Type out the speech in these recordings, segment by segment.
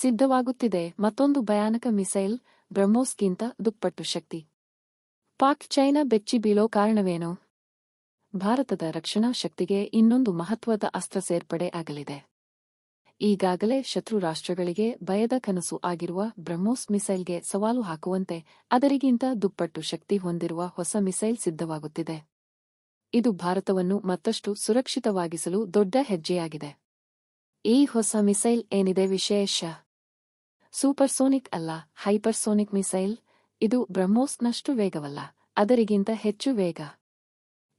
ಸಿದ್ಧವಾಗುತ್ತಿದೆ. ಮತ್ತೊಂದು ಭಯಾನಕ ಮಿಸೈಲ್, ಬ್ರಹ್ಮೋಸ್ಗಿಂತ ದುಪ್ಪಟ್ಟು ಶಕ್ತಿ. ಪಾಕ್ ಚೈನಾ ಬೆಚ್ಚಿ ಬೀಳೋ ಕಾರಣವೇನು? ಭಾರತದ ರಕ್ಷಣಾ ಶಕ್ತಿಗೆ ಇನ್ನೊಂದು ಮಹತ್ವದ ಅಸ್ತ್ರ ಸೇರ್ಪಡೆ ಆಗಲಿದೆ. ಈಗಾಗಲೇ ಶತ್ರು ರಾಷ್ಟ್ರಗಳಿಗೆ ಭಯದ ಕನಸು ಆಗಿರುವ ಬ್ರಹ್ಮೋಸ್ ಮಿಸೈಲ್ಗೆ ಸವಾಲು ಹಾಕುವಂತೆ ಅದರಿಗಿಂತ ದುಪ್ಪಟ್ಟು ಶಕ್ತಿ ಹೊಂದಿರುವ ಹೊಸ ಮಿಸೈಲ್ ಸಿದ್ಧವಾಗುತ್ತಿದೆ. ಇದು ಭಾರತವನ್ನು ಮತ್ತಷ್ಟು ಸುರಕ್ಷಿತವಾಗಿಸಲು ದೊಡ್ಡ ಹೆಜ್ಜೆಯಾಗಿದೆ. ಈ ಹೊಸ ಮಿಸೈಲ್ ಏನಿದೆ ವಿಶೇಷ? ಸೂಪರ್ಸೋನಿಕ್ ಅಲ್ಲ, ಹೈಪರ್ಸೋನಿಕ್ ಮಿಸೈಲ್. ಇದು ಬ್ರಹ್ಮೋಸ್ನಷ್ಟು ವೇಗವಲ್ಲ, ಅದರಿಗಿಂತ ಹೆಚ್ಚು ವೇಗ.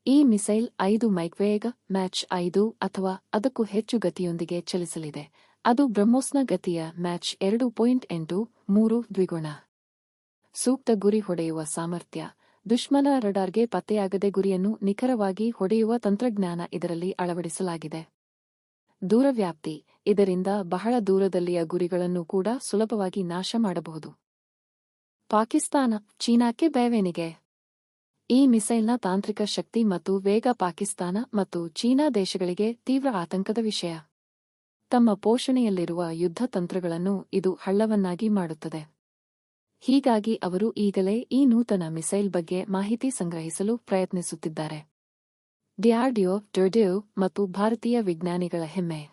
ಈ ಮಿಸೈಲ್ ಐದು ಮೈಕ್ವೇಗ, ಮ್ಯಾಚ್ ಐದು ಅಥವಾ ಅದಕ್ಕೂ ಹೆಚ್ಚು ಗತಿಯೊಂದಿಗೆ ಚಲಿಸಲಿದೆ. ಅದು ಬ್ರಹ್ಮೋಸ್ನ ಗತಿಯ ಮ್ಯಾಚ್ ಎರಡು ಪಾಯಿಂಟ್ ಎಂಟು ಮೂರು ದ್ವಿಗುಣ. ಸೂಕ್ತ ಗುರಿ ಹೊಡೆಯುವ ಸಾಮರ್ಥ್ಯ. ದುಶ್ಮನ ರಡಾರ್ಗೆ ಪತ್ತೆಯಾಗದೆ ಗುರಿಯನ್ನು ನಿಖರವಾಗಿ ಹೊಡೆಯುವ ತಂತ್ರಜ್ಞಾನ ಇದರಲ್ಲಿ ಅಳವಡಿಸಲಾಗಿದೆ. ದೂರವ್ಯಾಪ್ತಿ, ಇದರಿಂದ ಬಹಳ ದೂರದಲ್ಲಿಯ ಗುರಿಗಳನ್ನು ಕೂಡ ಸುಲಭವಾಗಿ ನಾಶ ಮಾಡಬಹುದು. ಪಾಕಿಸ್ತಾನ, ಚೀನಾಕ್ಕೆ ಬೇವೇನಿಗೆ. ಈ ಮಿಸೈಲ್ನ ತಾಂತ್ರಿಕ ಶಕ್ತಿ ಮತ್ತು ವೇಗ ಪಾಕಿಸ್ತಾನ ಮತ್ತು ಚೀನಾ ದೇಶಗಳಿಗೆ ತೀವ್ರ ಆತಂಕದ ವಿಷಯ. ತಮ್ಮ ಪೋಷಣೆಯಲ್ಲಿರುವ ಯುದ್ಧ ತಂತ್ರಗಳನ್ನು ಇದು ಹಳ್ಳವನ್ನಾಗಿ ಮಾಡುತ್ತದೆ. ಹೀಗಾಗಿ ಅವರು ಈಗಲೇ ಈ ನೂತನ ಮಿಸೈಲ್ ಬಗ್ಗೆ ಮಾಹಿತಿ ಸಂಗ್ರಹಿಸಲು ಪ್ರಯತ್ನಿಸುತ್ತಿದ್ದಾರೆ. ಡಿಆರ್ಡಿಒ ಡೊಡ್ಯೂ ಮತ್ತು ಭಾರತೀಯ ವಿಜ್ಞಾನಿಗಳ ಹೆಮ್ಮೆ.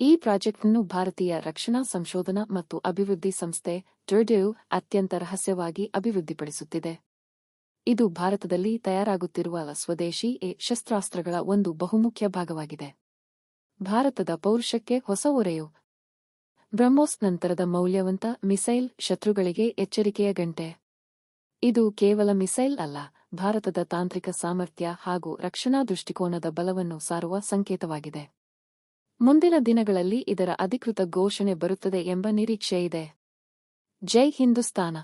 ಈ ಪ್ರಾಜೆಕ್ಟ್ನ್ನು ಭಾರತೀಯ ರಕ್ಷಣಾ ಸಂಶೋಧನಾ ಮತ್ತು ಅಭಿವೃದ್ಧಿ ಸಂಸ್ಥೆ ಡೊಡ್ಯೂ ಅತ್ಯಂತ ರಹಸ್ಯವಾಗಿ ಅಭಿವೃದ್ಧಿಪಡಿಸುತ್ತಿದೆ. ಇದು ಭಾರತದಲ್ಲಿ ತಯಾರಾಗುತ್ತಿರುವ ಸ್ವದೇಶಿ ಎ ಶಸ್ತ್ರಾಸ್ತ್ರಗಳ ಒಂದು ಬಹುಮುಖ್ಯ ಭಾಗವಾಗಿದೆ. ಭಾರತದ ಪೌರುಷಕ್ಕೆ ಹೊಸ ಒರೆಯು. ಬ್ರಹ್ಮೋಸ್ ನಂತರದ ಮೌಲ್ಯವಂತ ಮಿಸೈಲ್ ಶತ್ರುಗಳಿಗೆ ಎಚ್ಚರಿಕೆಯ ಗಂಟೆ. ಇದು ಕೇವಲ ಮಿಸೈಲ್ ಅಲ್ಲ, ಭಾರತದ ತಾಂತ್ರಿಕ ಸಾಮರ್ಥ್ಯ ಹಾಗೂ ರಕ್ಷಣಾ ದೃಷ್ಟಿಕೋನದ ಬಲವನ್ನು ಸಾರುವ ಸಂಕೇತವಾಗಿದೆ. ಮುಂದಿನ ದಿನಗಳಲ್ಲಿ ಇದರ ಅಧಿಕೃತ ಘೋಷಣೆ ಬರುತ್ತದೆ ಎಂಬ ನಿರೀಕ್ಷೆಯಿದೆ. ಜೈ ಹಿಂದೂಸ್ತಾನ.